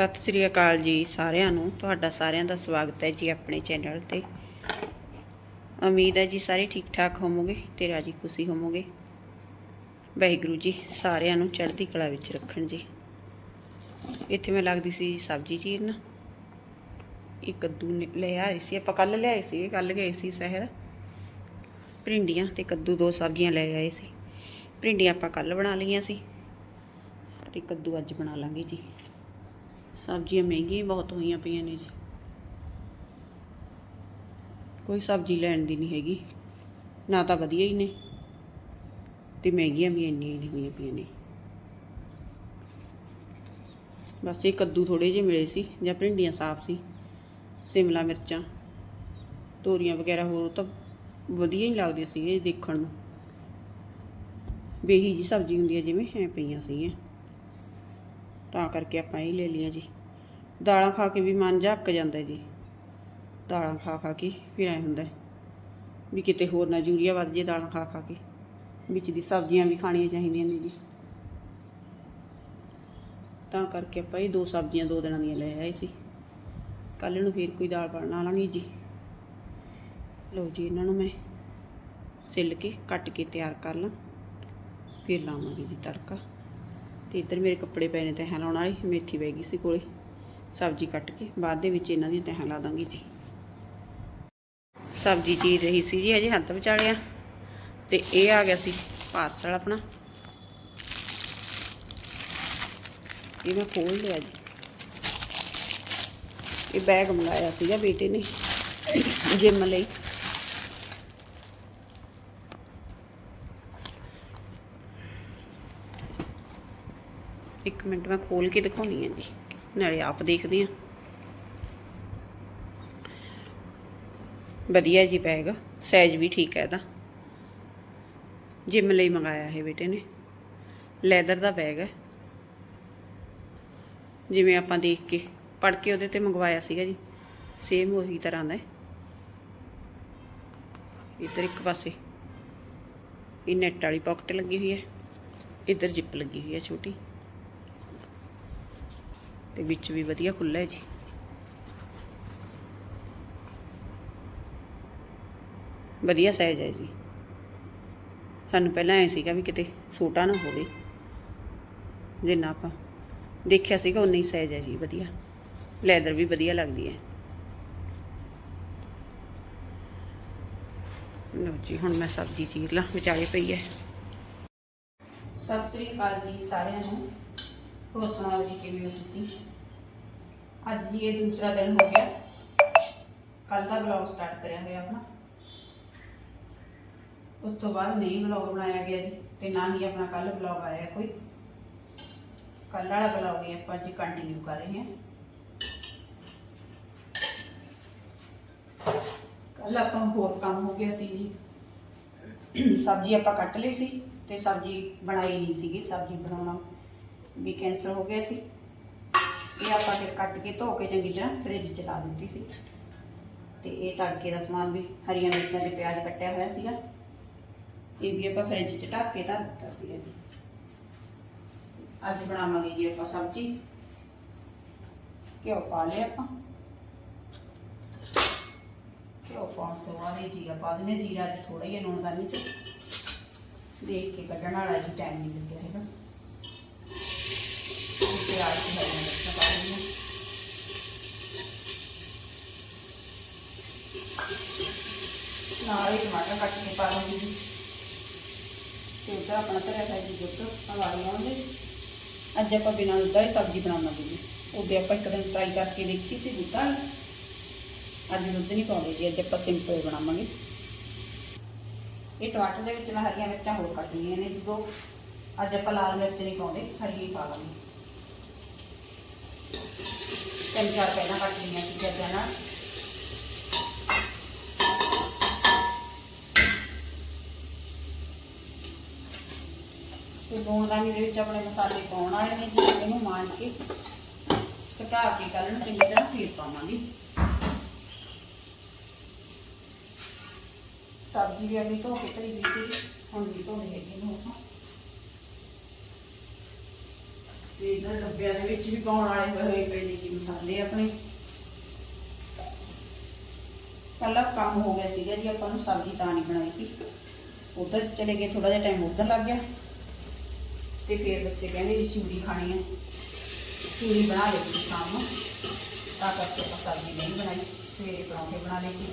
ਸਤਿ ਸ੍ਰੀ ਅਕਾਲ ਜੀ ਸਾਰਿਆਂ ਨੂੰ। ਤੁਹਾਡਾ ਸਾਰਿਆਂ ਦਾ ਸਵਾਗਤ ਹੈ ਜੀ ਆਪਣੇ ਚੈਨਲ ਤੇ। ਉਮੀਦ ਹੈ ਜੀ ਸਾਰੇ ਠੀਕ ਠਾਕ ਹੋਵੋਗੇ ਤੇ ਰਾਜੀ ਖੁਸ਼ੀ ਹੋਵੋਗੇ। ਵਾਹਿਗੁਰੂ ਜੀ ਸਾਰਿਆਂ ਨੂੰ ਚੜ੍ਹਦੀ ਕਲਾ ਵਿੱਚ ਰੱਖਣ ਜੀ। ਇੱਥੇ ਮੈਂ ਲੱਗਦੀ ਸੀ ਸਬਜ਼ੀ ਚੀਰਨ। ਇੱਕ ਕੱਦੂ ਨੇ ਲੈ ਆਏ ਸੀ, ਆਪਾਂ ਕੱਲ ਲਿਆਏ ਸੀ ਕੱਲ ਗਏ ਸੀ ਸ਼ਹਿਰ। ਭਿੰਡੀਆਂ ਤੇ ਕੱਦੂ ਦੋ ਸਬਜ਼ੀਆਂ ਲੈ ਆਏ ਸੀ। ਭਿੰਡੀਆਂ ਆਪਾਂ ਕੱਲ ਬਣਾ ਲਈਆਂ ਸੀ ਤੇ ਕੱਦੂ ਅੱਜ ਬਣਾ ਲਾਂਗੇ ਜੀ। ਸਬਜ਼ੀਆਂ ਮਹਿੰਗੀਆਂ ਬਹੁਤ ਹੋਈਆਂ ਪਈਆਂ ਨੇ ਜੀ। ਕੋਈ ਸਬਜ਼ੀ ਲੈਣ ਦੀ ਨਹੀਂ ਹੈਗੀ। ਨਾ ਤਾਂ ਵਧੀਆ ਹੀ ਨੇ। ਤੇ ਮਹਿੰਗੀਆਂ ਵੀ ਇੰਨੀਆਂ ਹੀ ਨਹੀਂ ਹੋਈਆਂ ਪਈਆਂ ਨੇ। ਬਸ ਇਹ ਕੱਦੂ ਥੋੜੇ ਜਿਹੇ ਮਿਲੇ ਸੀ ਜਾਂ ਭਿੰਡੀਆਂ ਸਾਫ਼ ਸੀ। ਸਿਮਲਾ ਮਿਰਚਾਂ ਤੋਰੀਆਂ ਵਗੈਰਾ ਹੋਰ ਤਾਂ ਵਧੀਆ ਹੀ ਲੱਗਦੀਆਂ ਸੀ ਇਹ ਦੇਖਣ ਨੂੰ। ਬੇਹੀ ਜੀ ਸਬਜ਼ੀ ਹੁੰਦੀ ਹੈ ਜਿਵੇਂ ਐ ਪਈਆਂ ਸੀਗੀਆਂ। ਤਾਂ ਕਰਕੇ ਆਪਾਂ ਇਹ ਲੈ ਲਈਆਂ ਜੀ। ਦਾਲਾਂ ਖਾ ਕੇ ਵੀ ਮਨ ਝੱਕ ਜਾਂਦਾ ਜੀ। ਦਾਲਾਂ ਖਾ ਖਾ ਕੇ ਫਿਰ ਐ ਹੁੰਦਾ ਵੀ ਕਿਤੇ ਹੋਰ ਨਾ ਯੂਰੀਆ ਵੱਧ ਜੇ ਦਾਲਾਂ ਖਾ ਖਾ ਕੇ। ਵਿੱਚ ਦੀ ਸਬਜ਼ੀਆਂ ਵੀ ਖਾਣੀਆਂ ਚਾਹੀਦੀਆਂ ਨੇ ਜੀ। ਤਾਂ ਕਰਕੇ ਆਪਾਂ ਇਹ ਦੋ ਸਬਜ਼ੀਆਂ ਦੋ ਦਿਨਾਂ ਦੀਆਂ ਲੈ ਆਏ ਸੀ। ਕੱਲ ਨੂੰ ਫਿਰ ਕੋਈ ਦਾਲ ਬਣਾ ਲਾਂਗੇ ਜੀ। ਲਓ ਜੀ ਇਹਨਾਂ ਨੂੰ ਮੈਂ ਸਿੱਲ ਕੇ ਕੱਟ ਕੇ ਤਿਆਰ ਕਰ ਲਾਂ। ਫਿਰ ਲਾਵਾਂਗੇ ਜੀ ਤੜਕਾ। ਤੇ ਇੱਧਰ ਮੇਰੇ ਕੱਪੜੇ ਪਏ ਨੇ ਤਹਿ ਲਾਉਣ ਵਾਲੇ, ਮੇਥੀ ਪੈ ਗਈ ਸੀ ਕੋਲੇ। ਸਬਜ਼ੀ ਕੱਟ ਕੇ ਬਾਅਦ ਦੇ ਵਿੱਚ ਇਹਨਾਂ ਦੀਆਂ ਤਹਿ ਲਾ ਦਾਂਗੀ ਜੀ। ਸਬਜ਼ੀ ਚੀਰ ਰਹੀ ਸੀ ਜੀ ਅਜੇ ਹੱਥ ਵਿਚਾਲਿਆ। ਤੇ ਇਹ ਆ ਗਿਆ ਸੀ ਪਾਰਸਲ ਆਪਣਾ। ਇਹ ਮੈਂ ਖੋਲ ਲਿਆ ਜੀ। ਇਹ ਬੈਗ ਮੰਗਾਇਆ ਸੀਗਾ ਬੇਟੇ ਨੇ, ਜਿਮ ਲਈ। ਇੱਕ ਮਿੰਟ ਮੈਂ ਖੋਲ ਕੇ ਦਿਖਾਉਣੀ ਹੈ ਜੀ, ਨਾਲੇ ਆਪ ਦੇਖਦੇ ਆ। ਵਧੀਆ ਜੀ ਬੈਗ ਸਾਈਜ਼ ਵੀ ਠੀਕ ਹੈ ਇਹਦਾ। ਜਿਮ ਲਈ ਮੰਗਾਇਆ ਹੈ ਬੇਟੇ ਨੇ। ਲੈਦਰ ਦਾ ਬੈਗ ਹੈ। ਜਿਵੇਂ ਆਪਾਂ ਦੇਖ ਕੇ ਪੜ ਕੇ ਉਹਦੇ ਤੇ ਮੰਗਵਾਇਆ ਸੀਗਾ ਜੀ। ਸੇਮ ਉਹੀ ਤਰ੍ਹਾਂ ਦਾ ਹੈ। ਇੱਧਰ ਇੱਕ ਪਾਸੇ, ਇਹ ਨੈਟ ਵਾਲੀ ਪਾਕਟ ਲੱਗੀ ਹੋਈ ਹੈ। ਇੱਧਰ ਜਿੱਪ ਲੱਗੀ ਹੋਈ ਹੈ ਛੋਟੀ। ਤੇ ਵਿੱਚ ਵੀ ਵਧੀਆ ਖੁੱਲ੍ਹਾ ਹੈ ਜੀ। ਵਧੀਆ ਸਾਈਜ਼ ਹੈ ਜੀ। ਸਾਨੂੰ ਪਹਿਲਾਂ ਐ ਸੀਗਾ ਵੀ ਕਿਤੇ ਛੋਟਾ ਨਾ ਹੋਵੇ। ਜਿੰਨਾ ਆਪਾਂ ਦੇਖਿਆ ਸੀਗਾ ਉਨਾ ਹੀ ਸਾਈਜ਼ ਹੈ ਜੀ, ਵਧੀਆ। ਲੈਦਰ ਵੀ ਵਧੀਆ ਲੱਗਦੀ ਹੈ। ਲਓ ਜੀ, ਹੁਣ ਮੈਂ ਸਬਜ਼ੀ ਚੀਰ ਲਾਂ, ਵਿਚਾਲੇ ਪਈ ਹੈ। ਸਤਿ ਸ੍ਰੀ ਅਕਾਲ ਜੀ ਸਾਰਿਆਂ ਨੂੰ। ਹੋਰ ਸੁਣਾਓ ਜੀ, ਕਿਵੇਂ ਹੋ ਤੁਸੀਂ? ਅੱਜ ਜੀ ਇਹ ਦੂਸਰਾ ਦਿਨ ਹੋ ਗਿਆ। ਕੱਲ ਦਾ ਵਲੌਗ ਸਟਾਰਟ ਕਰਿਆ ਹੋਇਆ ਆਪਣਾ। ਉਸ ਤੋਂ ਬਾਅਦ ਨਹੀਂ ਵਲੌਗ ਬਣਾਇਆ ਗਿਆ ਜੀ, ਤੇ ਨਾ ਹੀ ਆਪਣਾ ਕੱਲ ਵਲੌਗ ਆਇਆ ਕੋਈ। ਕੱਲ ਵਾਲਾ ਵਲੌਗ ਹੀ ਆਪਾਂ ਅੱਜ ਕੰਟੀਨਿਊ ਕਰ ਰਹੇ ਹਾਂ। ਕੱਲ ਆਪਾਂ ਹੋਰ ਕੰਮ ਹੋ ਗਿਆ ਸੀ ਜੀ। ਸਬਜ਼ੀ ਆਪਾਂ ਕੱਟ ਲਈ ਸੀ, ਤੇ ਸਬਜ਼ੀ ਬਣਾਈ ਨਹੀਂ ਸੀਗੀ, ਸਬਜ਼ੀ ਬਣਾਉਣਾ ਵੀ ਕੈਂਸਲ ਹੋ ਗਿਆ ਸੀ। ਇਹ ਆਪਾਂ ਫਿਰ ਕੱਟ ਕੇ ਧੋ ਕੇ ਚੰਗੀ ਤਰ੍ਹਾਂ ਫ੍ਰਿਜ 'ਚ ਲਾ ਦਿੱਤੀ ਸੀ। ਤੇ ਇਹ ਤੜਕੇ ਦਾ ਸਮਾਨ ਵੀ ਹਰੀਆਂ ਮਿਰਚਾਂ ਤੇ ਪਿਆਜ਼ ਕੱਟਿਆ ਹੋਇਆ ਸੀਗਾ। ਇਹ ਵੀ ਆਪਾਂ ਫ੍ਰਿਜ 'ਚ ਢੱਕ ਕੇ ਧਰ ਦਿੱਤਾ ਸੀ ਜੀ। ਅੱਜ ਬਣਾਵਾਂਗੇ ਜੀ ਆਪਾਂ ਸਬਜ਼ੀ। ਘਿਓ ਪਾ ਲਿਆ ਆਪਾਂ। ਘਿਓ ਪਾਉਣ ਤੋਂ ਬਾਅਦ ਇਹ ਜੀਰਾ ਪਾ ਦਿੰਦੇ ਜੀਰਾ ਚ ਥੋੜਾ ਹੀ ਨੂਣ ਦਾਨੀ ਚ। ਦੇਖ ਕੇ ਕੱਢਣ ਵਾਲਾ ਜੀ ਟਾਈਮ ਨਹੀਂ ਲੱਗਿਆ ਹੈਗਾ। ਤੇ ਆ ਕੇ ਹਰੀਆਂ ਮਿਰਚਾਂ ਪਾ ਦਿੰਦੇ ਨਾਲ ਹੀ ਟਮਾਟਰ ਕੱਟ ਕੇ ਪਾ ਲਵਾਂਗੇ ਤੇ ਉਧਰ ਆਪਣਾ ਧਰਿਆ ਹੈ ਜੀ ਦੁੱਧ ਹਵਾ ਲਵਾਂਗੇ। ਅੱਜ ਆਪਾਂ ਬਿਨਾਂ ਦੁੱਧ ਵਾਲੀ ਸਬਜ਼ੀ ਬਣਾਵਾਂਗੇ ਜੀ। ਉਹਦੇ ਆਪਾਂ ਇੱਕ ਦਿਨ ਟਰਾਈ ਕਰਕੇ ਦੇਖੀ ਸੀ ਦੁੱਧਾਂ ਅੱਜ ਦੁੱਧ ਨਹੀਂ ਪਾਉਂਦੇ ਜੀ, ਅੱਜ ਆਪਾਂ ਸਿੰਪਲ ਬਣਾਵਾਂਗੇ। ਇਹ ਟਮਾਟਰ ਦੇ ਵਿੱਚ ਮੈਂ ਹਰੀਆਂ ਮਿਰਚਾਂ ਹੋਰ ਕੱਟ ਲਈਆਂ ਨੇ ਜਦੋਂ ਅੱਜ ਆਪਾਂ ਲਾਲ ਮਿਰਚ ਨਹੀਂ ਪਾਉਂਦੇ, ਹਰੀ ਹੀ ਪਾ ਲਾਂਗੇ ਤਿੰਨ ਚਾਰ ਪਹਿਲਾਂ ਕੱਟ ਲਈਆਂ ਸੀ ਜੱਜਾਂ ਨਾਲ ਤੇ ਦੋਣਦਾਨੀ ਦੇ ਵਿੱਚ ਆਪਣੇ ਮਸਾਲੇ ਪਾਉਣ ਵਾਲੇ ਨੇ ਜੀ, ਇਹਨੂੰ ਮਾਂਜ ਕੇ। ਸੁਕਾ ਕੇ ਕੱਲ ਨੂੰ ਚੰਗੀ ਤਰ੍ਹਾਂ ਫੇਰ ਪਾਵਾਂਗੇ। ਸਬਜ਼ੀ ਵੀ ਅभी ਧੋ ਕੇ ਧਰੀ ਗਈ ਸੀ, ਹੁਣ ਵੀ ਧੋਣੀ ਹੈਗੀ ਨੂੰ ਆਪਾਂ। ਤੇ ਇਹਨਾਂ ਡੱਬਿਆਂ ਦੇ ਵਿੱਚ ਵੀ ਪਾਉਣ ਵਾਲੇ ਹੋਏ ਪਏ ਨੇ ਜੀ ਮਸਾਲੇ ਆਪਣੇ। ਕੱਲਾ ਕੰਮ ਹੋ ਗਿਆ ਸੀਗਾ ਜੀ, ਆਪਾਂ ਨੂੰ ਸਬਜ਼ੀ ਤਾਂ ਨਹੀਂ ਬਣਾਈ ਸੀ। ਉਧਰ ਚਲੇ ਗਏ ਥੋੜਾ ਜਿਹਾ ਟਾਈਮ ਉਧਰ ਲੱਗ ਗਿਆ। ਤੇ ਫਿਰ ਬੱਚੇ ਕਹਿੰਦੇ ਜੀ, ਚੂਰੀ ਖਾਣੀ ਹੈ। ਚੂਰੀ ਬਣਾ ਲਈ ਸੀ ਸ਼ਾਮ ਨੂੰ। ਤਾਂ ਕਰਕੇ ਆਪਾਂ ਸਬਜ਼ੀ ਨਹੀਂ ਬਣਾਈ। ਸਵੇਰੇ ਪਰੌਂਠੇ ਬਣਾ ਲਏ ਸੀ।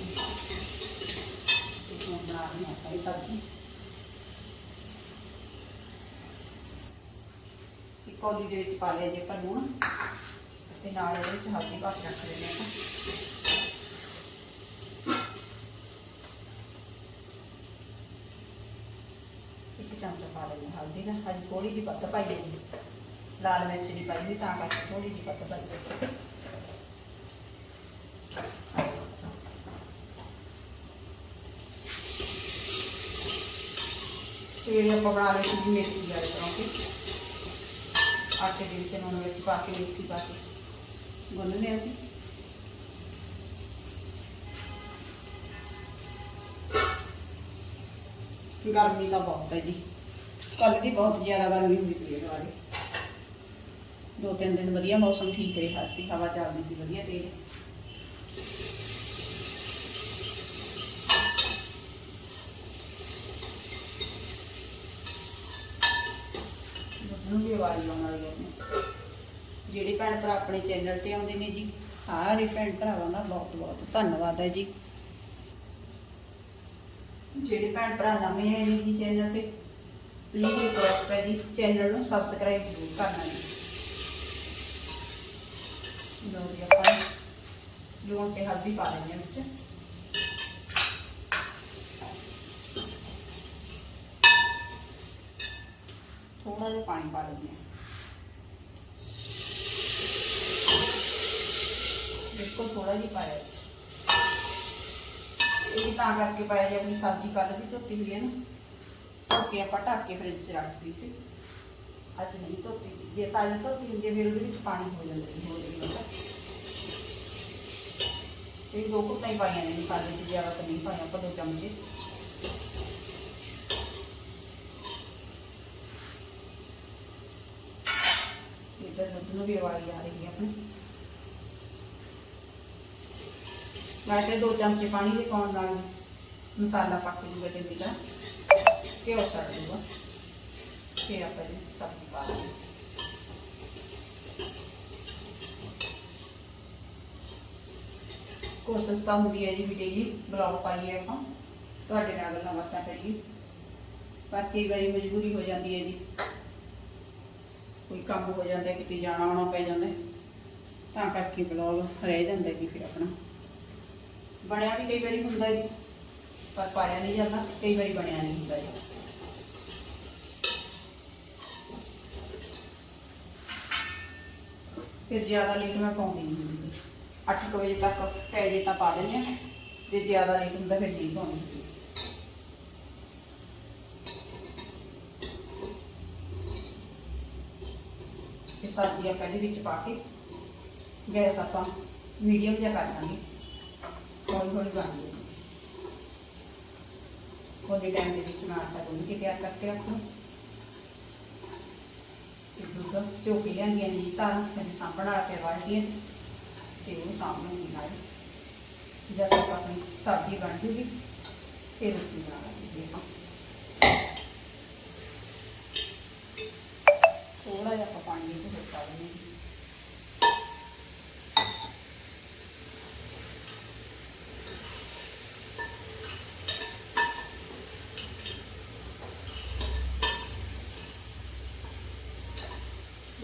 ਤੇ ਹੁਣ ਬਣਾ ਰਹੀ ਆਪਾਂ ਇਹ ਸਬਜ਼ੀ। ਕੌਲੀ ਦੇ ਵਿੱਚ ਪਾ ਲਿਆ ਜੇ ਆਪਾਂ ਲੂਣ ਤੇ ਨਾਲ ਇਹਦੇ ਵਿੱਚ ਹਲਦੀ ਪਾ ਕੇ ਰੱਖ ਲੈਣੇ ਆਪਾਂ ਇੱਕ ਪਾ ਲੈਣੇ ਹਲਦੀ ਦਾ ਹਜੇ ਥੋੜੀ ਜਿਹੀ ਪੱਤ ਪਾਈ ਜੀ ਲਾਲ ਮਿਰਚ ਨਹੀਂ ਪਾਈ ਜੀ ਤਾਂ ਕਰਕੇ ਥੋੜੀ ਜਿਹੀ ਪੱਤ ਪਾਈ ਹੈ। ਸਵੇਰੇ ਆਪਾਂ ਬਣਾ ਲਏ ਸੀ ਜੀ ਮੇਥੀ ਵਾਲੇ ਪਰੌਂਠੇ। ਆਟੇ ਦੇ ਵਿੱਚ ਨੂਣ ਵਿੱਚ ਪਾ ਕੇ ਮੇਥੀ ਪਾ ਕੇ। ਗੁੰਨ ਲਿਆ ਗਰਮੀ ਦਾ ਬਹੁਤ ਹੈ ਜੀ। ਕੱਲ ਦੀ ਬਹੁਤ ਜ਼ਿਆਦਾ ਗਰਮੀ ਹੋਈ ਪਈ ਹੈ ਦੁਆਰੇ ਦੋ ਤਿੰਨ ਦਿਨ ਵਧੀਆ ਮੌਸਮ ਠੀਕ ਰਿਹਾ ਸੀ, ਹਵਾ ਚੱਲਦੀ ਸੀ, ਵਧੀਆ ਤੇਜ਼। ਨੂੰ ਵੀ ਆਵਾਜ਼ ਆਉਣਾ ਭੈਣ ਭਰਾ ਆਪਣੇ ਚੈਨਲ ਤੇ ਆਉਂਦੇ ਨੇ ਜੀ। ਸਾਰੇ ਭੈਣ ਭਰਾਵਾਂ ਦਾ ਬਹੁਤ ਬਹੁਤ ਧੰਨਵਾਦ ਹੈ ਜੀ। ਜਿਹੜੇ ਭੈਣ ਭਰਾ ਨਵੇਂ ਆਏ ਨੇ ਜੀ ਚੈਨਲ ਤੇ ਪਲੀਜ਼ ਰਿਕੁਐਸਟ ਹੈ ਜੀ ਚੈਨਲ ਨੂੰ ਸਬਸਕ੍ਰਾਈਬ ਜ਼ਰੂਰ ਕਰਨਾ ਜੀ। ਲੋ ਜੀ ਆਪਾਂ ਲੂਣ ਤੇ ਹਲਦੀ ਪਾ ਲੈਂਦੇ ਹਾਂ ਵਿੱਚ। ਥੋੜਾ ਜਿਹਾ ਪਾਣੀ ਪਾ ਲੈਂਦੇ ਹਾਂ। ਦੇਖੋ ਥੋੜਾ ਜਿਹਾ ਪਾਇਆ ਇਹ ਤਾਂ ਕਰਕੇ ਪਾਇਆ ਜੀ ਆਪਣੀ ਸਬਜ਼ੀ ਕੱਲ ਦੀ ਧੋਤੀ ਹੋਈ ਹੈ ਨਾ ਧੋਕੇ ਆਪਾਂ ਢੱਕ ਕੇ ਫ੍ਰਿਜ 'ਚ ਰੱਖਤੀ ਸੀ ਅੱਜ ਨਹੀਂ ਧੋਤੀ ਜੇ ਤਾਜ਼ੀ ਧੋਤੀ ਹੁੰਦੀ ਹੈ, ਫਿਰ ਉਹਦੇ ਵਿੱਚ ਪਾਣੀ ਹੋ ਜਾਂਦਾ ਸੀ ਹੋ ਜਾਂਦਾ ਤੇ ਦੋ ਕੁੱਤਾਂ ਹੀ ਪਾਈਆਂ ਨੇ ਮਸਾਲੇ 'ਚ ਜ਼ਿਆਦਾ ਤਾਂ ਨਹੀਂ ਪਾਈਆਂ ਆਪਾਂ ਦੋ ਚਮਚੇ ਇੱਧਰ ਦੁੱਧ ਨੂੰ ਵੀ ਆਵਾਜ਼ ਆ ਰਹੀ ਹੈ ਆਪਣੀ ਵੈਸੇ ਦੋ ਚਮਚੇ ਪਾਣੀ ਦੇ ਪਾਉਣ ਨਾਲ ਮਸਾਲਾ ਪੱਕ ਜੂਗਾ ਚੰਗੀ ਤਰ੍ਹਾਂ ਘਿਓ ਸੜ ਜੂਗਾ। ਫਿਰ ਆਪਾਂ ਜੀ ਸਬਜ਼ੀ ਪਾ ਲਾਂਗੇ। ਕੋਸ਼ਿਸ਼ ਤਾਂ ਹੁੰਦੀ ਹੈ ਜੀ ਵੀ ਡੇਲੀ ਬਲੌਗ ਪਾਈਏ ਆਪਾਂ, ਤੁਹਾਡੇ ਨਾਲ ਗੱਲਾਂ ਬਾਤਾਂ ਕਰੀਏ। ਪਰ ਕਈ ਵਾਰੀ ਮਜਬੂਰੀ ਹੋ ਜਾਂਦੀ ਹੈ ਜੀ। ਕੋਈ ਕੰਮ ਹੋ ਜਾਂਦਾ, ਕਿਤੇ ਜਾਣਾ ਆਉਣਾ ਪੈ ਜਾਂਦਾ, ਤਾਂ ਕਰਕੇ ਬਲੌਗ ਰਹਿ ਜਾਂਦਾ ਜੀ ਫਿਰ ਆਪਣਾ। ਬਣਿਆ ਵੀ ਕਈ ਵਾਰੀ ਹੁੰਦਾ ਜੀ, ਪਰ ਪਾਇਆ ਨਹੀਂ ਜਾਂਦਾ, ਕਈ ਵਾਰੀ ਬਣਿਆ ਨਹੀਂ ਹੁੰਦਾ ਜੀ। ਫਿਰ ਜ਼ਿਆਦਾ ਲੇਟ ਮੈਂ ਪਾਉਂਦੀ ਨਹੀਂ ਹੁੰਦੀ। 8 ਵਜੇ ਤੱਕ ਪੈ ਜੇ ਤਾਂ ਪਾ ਦਿੰਦੇ ਹਾਂ, ਜੇ ਜ਼ਿਆਦਾ ਲੇਟ ਹੁੰਦਾ ਫਿਰ ਨਹੀਂ ਪਾਉਂਦੀ। ਇਹ ਸਬਜ਼ੀ ਆਪਾਂ ਇਹਦੇ ਵਿੱਚ ਪਾ ਕੇ, ਗੈਸ ਆਪਾਂ ਮੀਡੀਅਮ ਜਿਹਾ ਕਰ ਦਾਂਗੇ। ਹੌਲੀ ਹੌਲੀ ਬਣ ਜਾਏਗੀ ਉਹਦੇ ਟਾਈਮ ਦੇ ਵਿੱਚ ਮੈਂ ਆਟਾ ਗੁੰਨ ਕੇ ਤਿਆਰ ਕਰਕੇ ਰੱਖੂ ਤੇ ਦੁੱਧ ਚੋਕੀ ਲਿਆਂਦੀਆਂ ਨੇ, ਤਾਂ ਫਿਰ ਸਾਂਭਣ ਵਾਲਾ ਪਿਆ ਵਾਲੀ ਤੇ ਉਹ ਸਾਂਭਣਗੀ ਨਾਲ ਜਦ ਤੱਕ ਆਪਣੀ ਸਬਜ਼ੀ ਬਣ ਜੂਗੀ, ਫਿਰ ਰੋਟੀ ਬਣਾ ਲਾਂਗੇ ਆਪਾਂ ਥੋੜਾ ਜਿਹਾ ਆਪਾਂ ਪਾਣੀ ਵਿੱਚ ਹੋਰ ਪਾ ਦਿੰਦੇ ਹਾਂ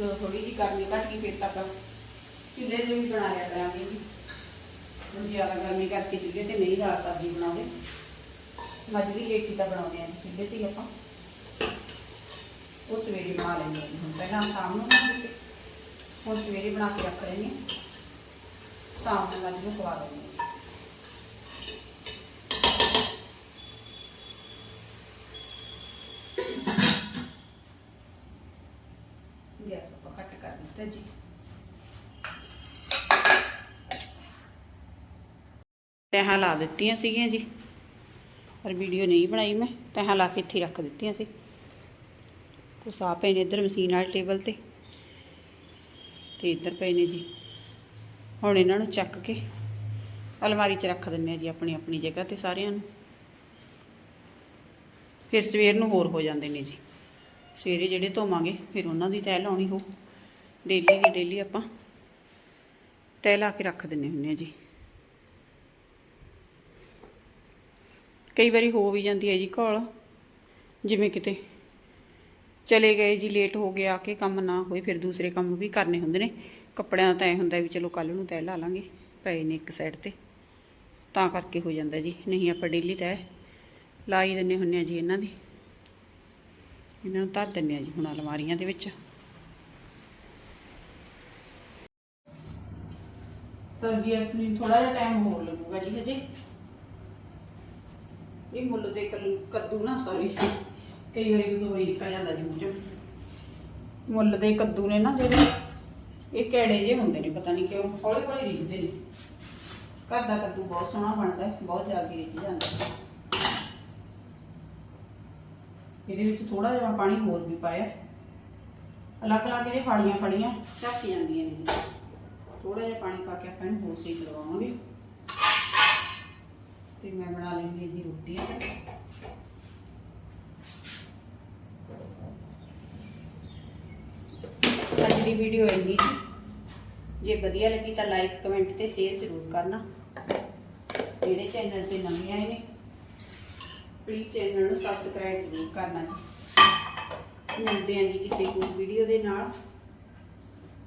ਜਦੋਂ ਥੋੜੀ ਜਿਹੀ ਗਰਮੀ ਘੱਟ ਗਈ, ਫਿਰ ਤੱਕ ਚੁੱਲ੍ਹੇ ਤੇ ਵੀ ਬਣਾ ਲਿਆ ਕਰਾਂਗੇ ਜੀ। ਹੁਣ ਜ਼ਿਆਦਾ ਗਰਮੀ ਕਰਕੇ ਚੁੱਲ੍ਹੇ ਤੇ ਨਹੀਂ ਦਾਲ ਸਬਜ਼ੀ ਬਣਾਉਂਦੇ। ਮੱਝ ਦੀ ਰੇਟੀ ਤਾਂ ਬਣਾਉਂਦੇ ਆ ਚੁੱਲ੍ਹੇ ਤੇ ਆਪਾਂ। ਉਹ ਸਵੇਰੇ ਬਣਾ ਲੈਂਦੇ ਹਾਂ ਹੁਣ ਪਹਿਲਾਂ ਸ਼ਾਮ ਨੂੰ ਬਣਾਉਂਦੇ ਹੁਣ ਸਵੇਰੇ ਬਣਾ ਕੇ ਰੱਖ ਲੈਂਦੇ ਹਾਂ। ਸ਼ਾਮ ਨੂੰ ਮੱਝ ਨੂੰ ਖਵਾ ਦਿੰਦੇ ਹਾਂ ਗੈਸ ਆਪਾਂ ਕੱਟ ਜੀ ਤਹਾਂ ਲਾ ਦਿੱਤੀਆਂ ਸੀਗੀਆਂ ਜੀ। ਪਰ ਵੀਡੀਓ ਨਹੀਂ ਬਣਾਈ ਮੈਂ। ਤਹਾਂ ਲਾ ਕੇ ਇੱਥੇ ਰੱਖ ਦਿੱਤੀਆਂ ਸੀ। ਕੁਛ ਆ ਪਏ ਨੇ ਇੱਧਰ ਮਸ਼ੀਨ ਵਾਲੇ ਟੇਬਲ ਤੇ। ਤੇ ਇੱਧਰ ਪਏ ਨੇ ਜੀ। ਹੁਣ ਇਹਨਾਂ ਨੂੰ ਚੱਕ ਕੇ ਅਲਮਾਰੀ 'ਚ ਰੱਖ ਦਿੰਨੇ ਆ ਜੀ ਆਪਣੀ ਆਪਣੀ ਜਗ੍ਹਾ ਤੇ ਸਾਰਿਆਂ ਨੂੰ। ਫਿਰ ਸਵੇਰ ਨੂੰ ਹੋਰ ਹੋ ਜਾਂਦੇ ਨੇ ਜੀ। ਸਵੇਰੇ ਜਿਹੜੇ ਧੋਵਾਂਗੇ, ਫਿਰ ਉਹਨਾਂ ਦੀ ਤੈਅ ਲਾਉਣੀ ਹੋ। ਡੇਲੀ ਦੀ ਡੇਲੀ ਆਪਾਂ ਤੈਅ ਲਾ ਕੇ ਰੱਖ ਦਿੰਨੇ ਹੁੰਨੇ ਆ ਜੀ। ਕਈ ਵਾਰੀ ਹੋ ਵੀ ਜਾਂਦੀ ਹੈ ਜੀ ਘੋਲ ਜਿਵੇਂ ਕਿਤੇ ਚਲੇ ਗਏ ਜੀ ਲੇਟ ਹੋ ਗਿਆ ਕਿ ਕੰਮ ਨਾ ਹੋਏ, ਫਿਰ ਦੂਸਰੇ ਕੰਮ ਵੀ ਕਰਨੇ ਹੁੰਦੇ ਨੇ। ਕੱਪੜਿਆਂ ਦਾ ਤਾਂ ਐ ਹੁੰਦਾ ਵੀ ਚਲੋ ਕੱਲ ਨੂੰ ਤੈਅ ਲਾ ਲਾਂਗੇ, ਪਏ ਨੇ ਇੱਕ ਸਾਈਡ ਤੇ। ਤਾਂ ਕਰਕੇ ਹੋ ਜਾਂਦਾ ਜੀ, ਨਹੀਂ ਆਪਾਂ ਡੇਲੀ ਤੈਅ ਲਾ ਹੀ ਦਿੰਨੇ ਹੁੰਨੇ ਆ ਜੀ ਇਹਨਾਂ ਦੀ। ਇਹਨਾਂ ਨੂੰ ਧਰ ਦਿੰਨੇ ਆ ਜੀ ਹੁਣ ਅਲਮਾਰੀਆਂ ਦੇ ਵਿੱਚ। ਸਬਜ਼ੀ ਆਪਣੀ ਥੋੜਾ ਜਿਹਾ ਟਾਈਮ ਹੋਰ ਲੱਗੂਗਾ ਜੀ ਹਜੇ। ਇਹ ਮੁੱਲ ਦੇ ਕੱਲ- ਕੱਦੂ ਨਾ ਸੌਰੀ ਕਈ ਵਾਰੀ ਜ਼ੋਰੀ ਨਿਕਲ ਜਾਂਦਾ ਜੀ ਮੂੰਹ ਚੋਂ। ਮੁੱਲ ਦੇ ਕੱਦੂ ਨੇ ਨਾ ਜਿਹੜੇ, ਇਹ ਕਿਹੜੇ ਜੇ ਹੁੰਦੇ ਨੇ, ਪਤਾ ਨਹੀਂ ਕਿਉਂ ਹੌਲੀ ਹੌਲੀ ਰਿੱਝਦੇ ਨੇ। ਘਰ ਦਾ ਕੱਦੂ ਬਹੁਤ ਸੋਹਣਾ ਬਣਦਾ ਹੈ ਬਹੁਤ ਜਲਦੀ ਰਿੱਝ ਜਾਂਦਾ। ਇਹਦੇ ਵਿੱਚ ਥੋੜਾ ਜਿਹਾ ਪਾਣੀ ਹੋਰ ਵੀ ਪਾਇਆ। ਅਲੱਗ ਅਲੱਗ ਇਹਦੇ ਫਾੜੀਆਂ ਫੜੀਆਂ ਢੱਕ ਜਾਂਦੀਆਂ ਨੇ ਜੀ। ਥੋੜਾ ਜਿਹਾ ਪਾਣੀ ਪਾ ਕੇ ਆਪਾਂ ਇਹਨੂੰ ਹੋਰ ਸੇਕ ਲਵਾਵਾਂਗੇ। ਤੇ ਮੈਂ ਬਣਾ ਲੈਂਦੀ ਹਾਂ ਰੋਟੀ ਅੱਜ ਦੀ ਵੀਡੀਓ ਇੰਨੀ ਸੀ, ਜੇ ਵਧੀਆ ਲੱਗੀ ਤਾਂ ਲਾਈਕ ਕਮੈਂਟ ਤੇ ਸ਼ੇਅਰ ਜ਼ਰੂਰ ਕਰਨਾ। ਜਿਹੜੇ ਚੈਨਲ ਤੇ ਨਵੇਂ ਆਏ ਨੇ ਪਲੀਜ਼ ਚੈਨਲ ਨੂੰ ਸਬਸਕ੍ਰਾਈਬ ਜ਼ਰੂਰ ਕਰਨਾ ਜੀ। ਮਿਲਦੇ ਹਾਂ ਜੀ ਕਿਸੇ ਹੋਰ ਵੀਡੀਓ ਦੇ ਨਾਲ।